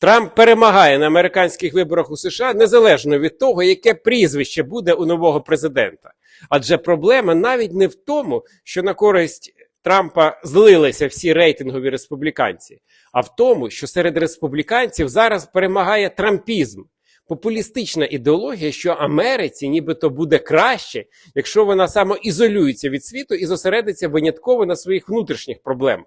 Трамп перемагає на американських виборах у США незалежно від того, яке прізвище буде у нового президента. Адже проблема навіть не в тому, що на користь Трампа злилися всі рейтингові республіканці, а в тому, що серед республіканців зараз перемагає трампізм. Популістична ідеологія, що Америці нібито буде краще, якщо вона самоізолюється від світу і зосередиться винятково на своїх внутрішніх проблемах.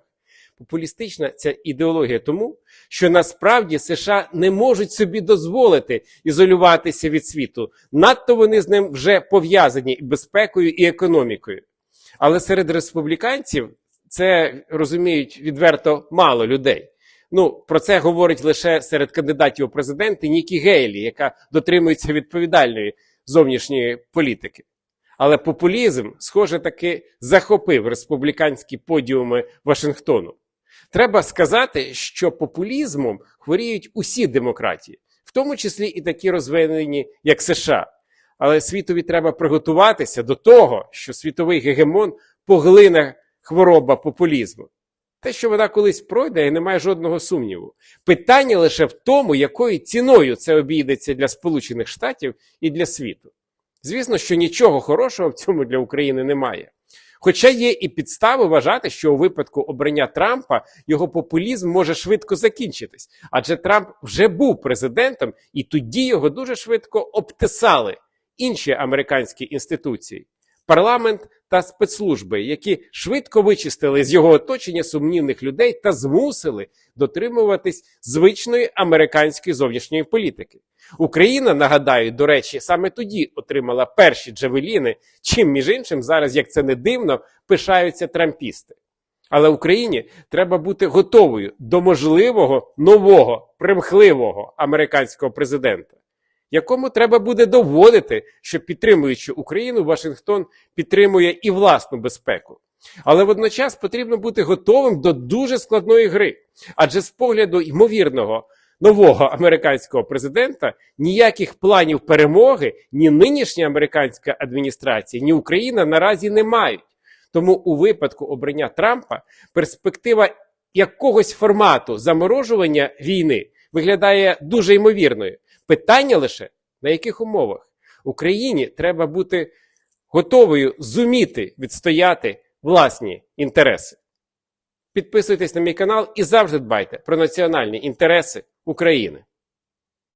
Популістична ця ідеологія тому, що насправді США не можуть собі дозволити ізолюватися від світу. Надто вони з ним вже пов'язані і безпекою і економікою. Але серед республіканців це розуміють відверто мало людей. Ну про це говорить лише серед кандидатів у президенти Нікі Гейлі, яка дотримується відповідальної зовнішньої політики. Але популізм, схоже, таки захопив республіканські подіуми Вашингтону. Треба сказати, що популізмом хворіють усі демократії, в тому числі і такі розвинені, як США. Але світові треба приготуватися до того, що світовий гегемон поглине хвороба популізму. Те, що вона колись пройде, і немає жодного сумніву. Питання лише в тому, якою ціною це обійдеться для Сполучених Штатів і для світу. Звісно, що нічого хорошого в цьому для України немає. Хоча є і підстави вважати, що у випадку обрання Трампа його популізм може швидко закінчитись, адже Трамп вже був президентом, і тоді його дуже швидко обтисали інші американські інституції, парламент та спецслужби, які швидко вичистили з його оточення сумнівних людей та змусили дотримуватись звичної американської зовнішньої політики. Україна, нагадаю, до речі, саме тоді отримала перші джавеліни, чим, між іншим, зараз, як це не дивно, пишаються трампісти. Але Україні треба бути готовою до можливого нового примхливого американського президента, якому треба буде доводити, що підтримуючи Україну, Вашингтон підтримує і власну безпеку. Але водночас потрібно бути готовим до дуже складної гри, адже з погляду ймовірного нового американського президента ніяких планів перемоги ні нинішня американська адміністрація, ні Україна наразі не мають. Тому у випадку обрання Трампа перспектива якогось формату заморожування війни виглядає дуже ймовірною. Питання лише на яких умовах Україні треба бути готовою зуміти відстояти власні інтереси. Підписуйтесь на мій канал і завжди дбайте про національні інтереси України.